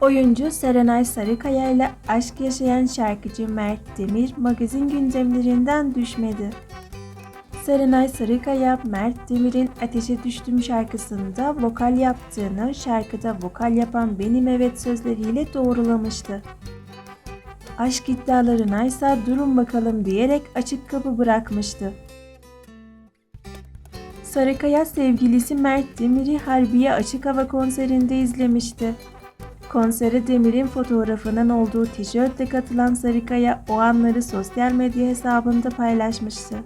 Oyuncu Serenay Sarıkaya ile aşk yaşayan şarkıcı Mert Demir magazin gündemlerinden düşmedi. Serenay Sarıkaya, Mert Demir'in Ateşe Düştüm şarkısında vokal yaptığını şarkıda vokal yapan Benim Evet sözleriyle doğrulamıştı. Aşk iddialarına ise durun bakalım diyerek açık kapı bırakmıştı. Sarıkaya sevgilisi Mert Demir'i Harbiye Açık Hava konserinde izlemişti. Konsere Demir'in fotoğrafının olduğu tişörtle katılan Sarıkaya o anları sosyal medya hesabında paylaşmıştı.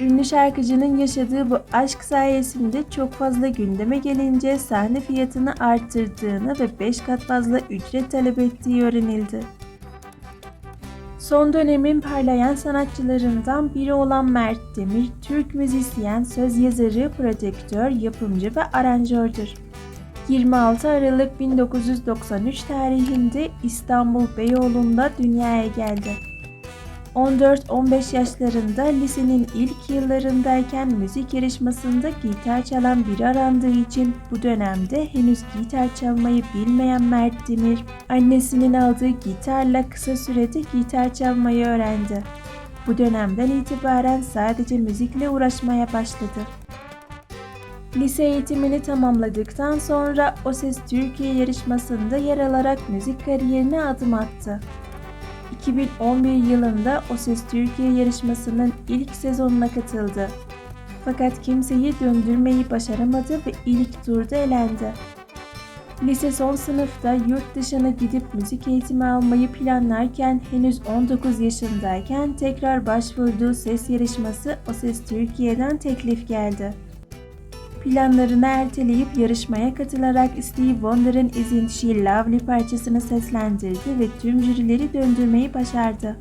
Ünlü şarkıcının yaşadığı bu aşk sayesinde çok fazla gündeme gelince sahne fiyatını arttırdığını ve 5 kat fazla ücret talep ettiği öğrenildi. Son dönemin parlayan sanatçılarından biri olan Mert Demir, Türk müzisyen, söz yazarı, prodüktör, yapımcı ve aranjördür. 26 Aralık 1993 tarihinde İstanbul Beyoğlu'nda dünyaya geldi. 14-15 yaşlarında lisenin ilk yıllarındayken müzik yarışmasında gitar çalan biri arandığı için bu dönemde henüz gitar çalmayı bilmeyen Mert Demir, annesinin aldığı gitarla kısa sürede gitar çalmayı öğrendi. Bu dönemden itibaren sadece müzikle uğraşmaya başladı. Lise eğitimini tamamladıktan sonra O Ses Türkiye yarışmasında yer alarak müzik kariyerine adım attı. 2011 yılında O Ses Türkiye yarışmasının ilk sezonuna katıldı. Fakat kimseyi döndürmeyi başaramadı ve ilk turda elendi. Lise son sınıfta yurt dışına gidip müzik eğitimi almayı planlarken henüz 19 yaşındayken tekrar başvurduğu ses yarışması O Ses Türkiye'den teklif geldi. Planlarını erteleyip yarışmaya katılarak Steve Wonder'ın Isn't She Lovely parçasını seslendirdi ve tüm jürileri döndürmeyi başardı.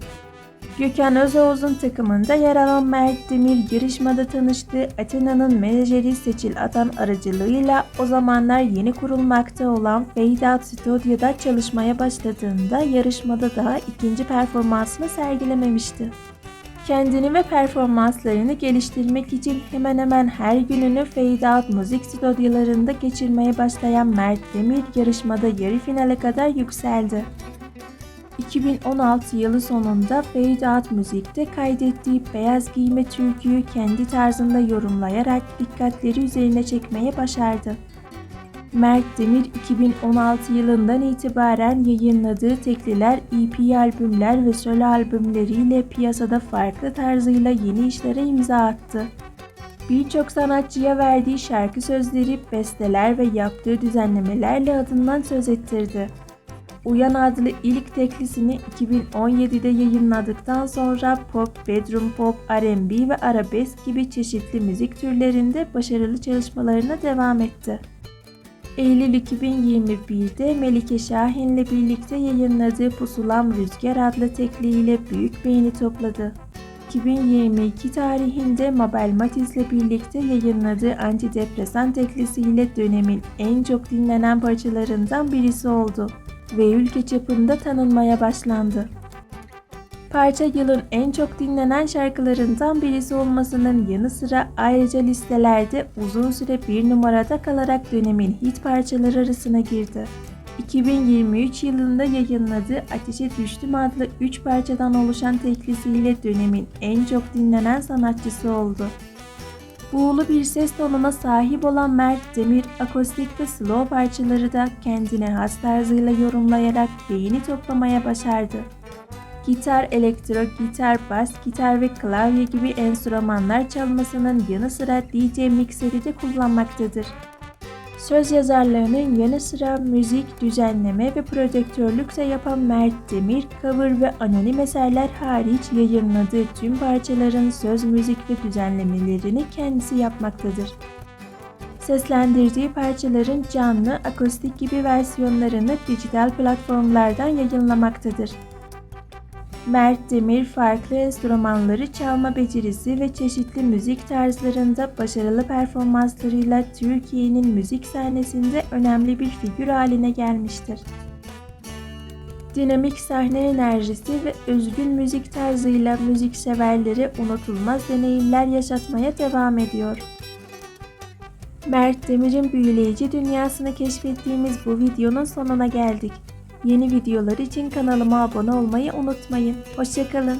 Gökhan Özoğuz'un takımında yer alan Mert Demir yarışmada tanıştığı Athena'nın menajeri Seçil Atan aracılığıyla o zamanlar yeni kurulmakta olan Fade Out Studio'da çalışmaya başladığında yarışmada daha ikinci performansını sergilememişti. Kendini ve performanslarını geliştirmek için hemen hemen her gününü Fade Out müzik stüdyolarında geçirmeye başlayan Mert Demir yarışmada yarı finale kadar yükseldi. 2016 yılı sonunda Fade Out Müzik'te kaydettiği Beyaz Giyme türküyü kendi tarzında yorumlayarak dikkatleri üzerine çekmeye başardı. Mert Demir 2016 yılından itibaren yayınladığı tekliler, EP albümler ve solo albümleriyle piyasada farklı tarzıyla yeni işlere imza attı. Birçok sanatçıya verdiği şarkı sözleri, besteler ve yaptığı düzenlemelerle adından söz ettirdi. Uyan adlı ilk teklisini 2017'de yayınladıktan sonra pop, bedroom pop, R&B ve arabesk gibi çeşitli müzik türlerinde başarılı çalışmalarına devam etti. Eylül 2021'de Melike Şahin'le birlikte yayınladığı Pusulam Rüzgar adlı tekliğiyle büyük beğeni topladı. 2022 tarihinde Mabel Matiz'le birlikte yayınladığı antidepresan teklisiyle dönemin en çok dinlenen parçalarından birisi oldu ve ülke çapında tanınmaya başlandı. Parça yılın en çok dinlenen şarkılarından birisi olmasının yanı sıra ayrıca listelerde uzun süre bir numarada kalarak dönemin hit parçaları arasına girdi. 2023 yılında yayınladığı Ateşe Düştüm adlı 3 parçadan oluşan teklisiyle dönemin en çok dinlenen sanatçısı oldu. Buğulu bir ses tonuna sahip olan Mert Demir, akustik ve slow parçaları da kendine has tarzıyla yorumlayarak beğeni toplamaya başardı. Gitar, elektro, gitar, bas, gitar ve klavye gibi enstrümanlar çalmasının yanı sıra DJ mikseri de kullanmaktadır. Söz yazarlarının yanı sıra müzik, düzenleme ve prodüktörlük de yapan Mert Demir, cover ve anonim eserler hariç yayınladığı tüm parçaların söz, müzik ve düzenlemelerini kendisi yapmaktadır. Seslendirdiği parçaların canlı, akustik gibi versiyonlarını dijital platformlardan yayınlamaktadır. Mert Demir farklı enstrümanları çalma becerisi ve çeşitli müzik tarzlarında başarılı performanslarıyla Türkiye'nin müzik sahnesinde önemli bir figür haline gelmiştir. Dinamik sahne enerjisi ve özgün müzik tarzıyla müzikseverlere unutulmaz deneyimler yaşatmaya devam ediyor. Mert Demir'in büyüleyici dünyasını keşfettiğimiz bu videonun sonuna geldik. Yeni videolar için kanalıma abone olmayı unutmayın. Hoşçakalın.